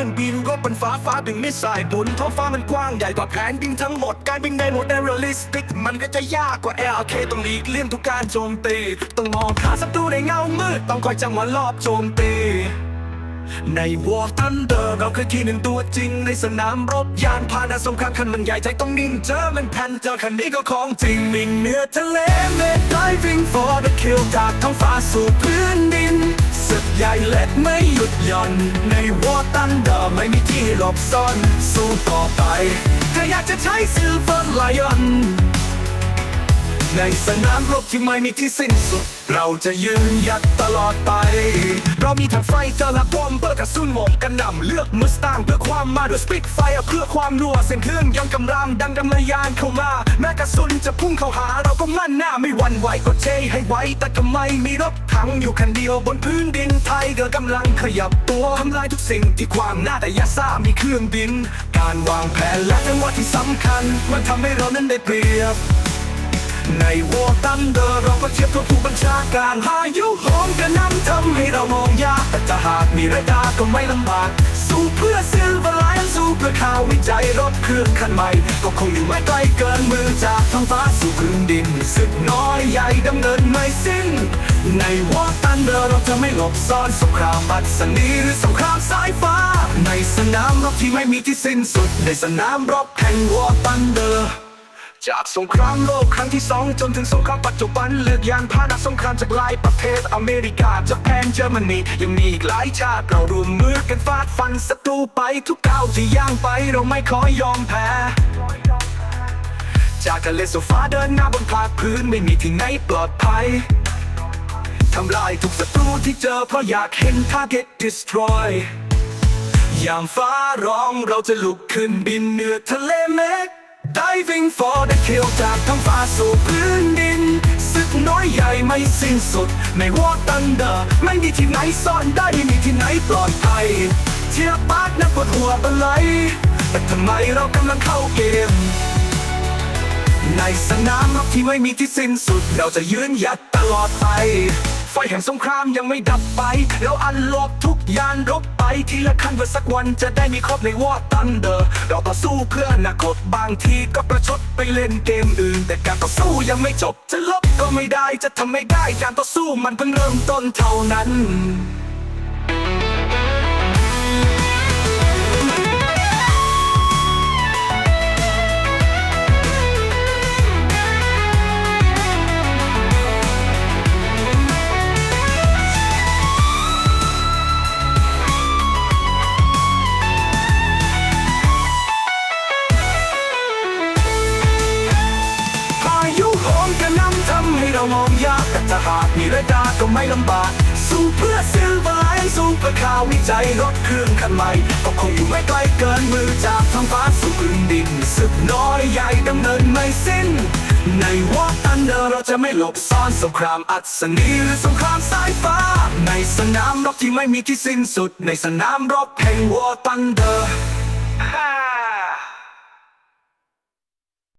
รื่องบินรบบนฟ้าฟ้าดึงมิสไซล์บนท้องฟ้ามันกว้างใหญ่กว่าแผนดินทั้งหมด การบินในโหมดแอโรลิสติก มันก็จะยากกว่า LK ต้องหลีกเลี่ยงทุกการโจมตี ต้องมองหาศัตรูในเงามืด ต้องคอยจังหวะรอบโจมตีในวอร์ทันเดอร์เราคือที่หนึ่งตัวจริง ในสนามรบยานพาหนะสงครามคันมันใหญ่ใจต้องนิ่งเจอมันแพนเจอคันนี้ก็ของจริงมิ่งเหนือทะเลเมด diving for the kill จากท้องฟ้าสู่พื้นดิน ใหญ่เล็กไม่หยุดหย่อน ในวอร์ทันเดอร์ไม่มีที่หลบซ่อน สู้ต่อไป ถ้าอยากจะใช้ซิลเวอร์ไลออน ในสนามรบที่ไม่มีที่สิ้นสุด เราจะยืนหยัดตลอดไป เรามีทั้งไฟเตอร์และบอมเบอร์กระสุนหมกกันนำเลือกมือสตางเพื่อความมาด้วยสปิดไฟเพื่อความรัวเส้นเครื่องยนต์กำลังดังดำเนินยานเข้ามา แม้กระสุนจะพุ่งเข้าหา เราก็มั่นหน้าไม่หวั่นไหวก็เชยให้ไวแต่ทำไมมีรถถังอยู่คันเดียวบนพื้นดินไทยเกิดกำลังขยับตัวทำลายทุกสิ่งที่ความหน้าแต่ยาซ่ามีเครื่องบิน การวางแผนและจังหวะที่สำคัญ มันทำให้เรานั้นได้เปรียบ ในวอตันเดอร์เราก็เทียบกับผู้บัญชาการพายุโหมกระนำทำให้เรามองยากแต่ถ้าหากมีเรดาก็ไม่ลำบาก สู้เพื่อซิลเวอร์ไลน์สู้เพื่อข่าววิจัยรถเครื่องคันใหม่ ก็คงอยู่ไม่ไกลเกินมือจากท้องฟ้าสู่พื้นดินศึกน้อยใหญ่ดำเนินไม่สิ้น ในวอตันเดอร์เราจะไม่หลบซ่อนสงครามบัดสนีหรือสงครามสายฟ้า ในสนามรบที่ไม่มีที่สิ้นสุด ในสนามรบแห่งวอตันเด จากสงครามโลกครั้งที่สองจนถึงสงครามปัจจุบัน เลือกยานพาหนะสงครามจากหลายประเทศอเมริกาญี่ปุ่นเยอรมนียังมีอีกหลายชาติเรารวมมือกันฟาดฟันศัตรูไปทุกก้าวที่ย่างไปเราไม่ขอยอมแพ้จากทะเลสู่ฟ้าเดินหน้าบนภาคพื้นไม่มีที่ไหนปลอดภัยทำลายทุกศัตรูที่เจอเพราะอยากเห็น target destroy ยามฟ้าร้องเราจะลุกขึ้นบินเหนือทะเลเมฆ diving for the kill จากท้องฟ้าสู่พื้นดินศึกน้อยใหญ่ไม่สิ้นสุด ในวอร์ตันเดอร์ไม่มีที่ไหนซ่อนได้ไม่มีที่ไหนปลอดภัย เทียบปากนักปวดหัวบันไลแต่ทำไมเรากำลังเข้าเกม ในสนามรบที่ไม่มีที่สิ้นสุด เราจะยืนหยัดตลอดไป ฟแห่งสงครามยังไม่ดับไป แล้วอันลบทุกยานรบไปทีละขั้นเพื่อสักวันจะได้มีครอบในวอร์ตันเดอร์เราต่อสู้เพื่ออนาคตบางทีก็ประชดไปเล่นเกมอื่น แต่การต่อสู้ยังไม่จบ จะลบก็ไม่ได้จะทำไม่ได้การต่อสู้มันเพิ่งเริ่มต้นเท่านั้น มองยากแต่ถ้าหากมีเรดาก็ไม่ลำบาก สู้เพื่อซิลเวอร์สู้เพื่อข่าววิจัยรถเครื่องคันใหม่ ก็คงอยู่ไม่ไกลเกินมือจากท้องฟ้าสู่พื้นดินศึกน้อยใหญ่ดำเนินไม่สิ้น ในวอตันเดอร์เราจะไม่หลบซ่อนสงครามอัศนีหรือสงครามสายฟ้า ในสนามรบที่ไม่มีที่สิ้นสุด ในสนามรบแห่งวอตันเดอร์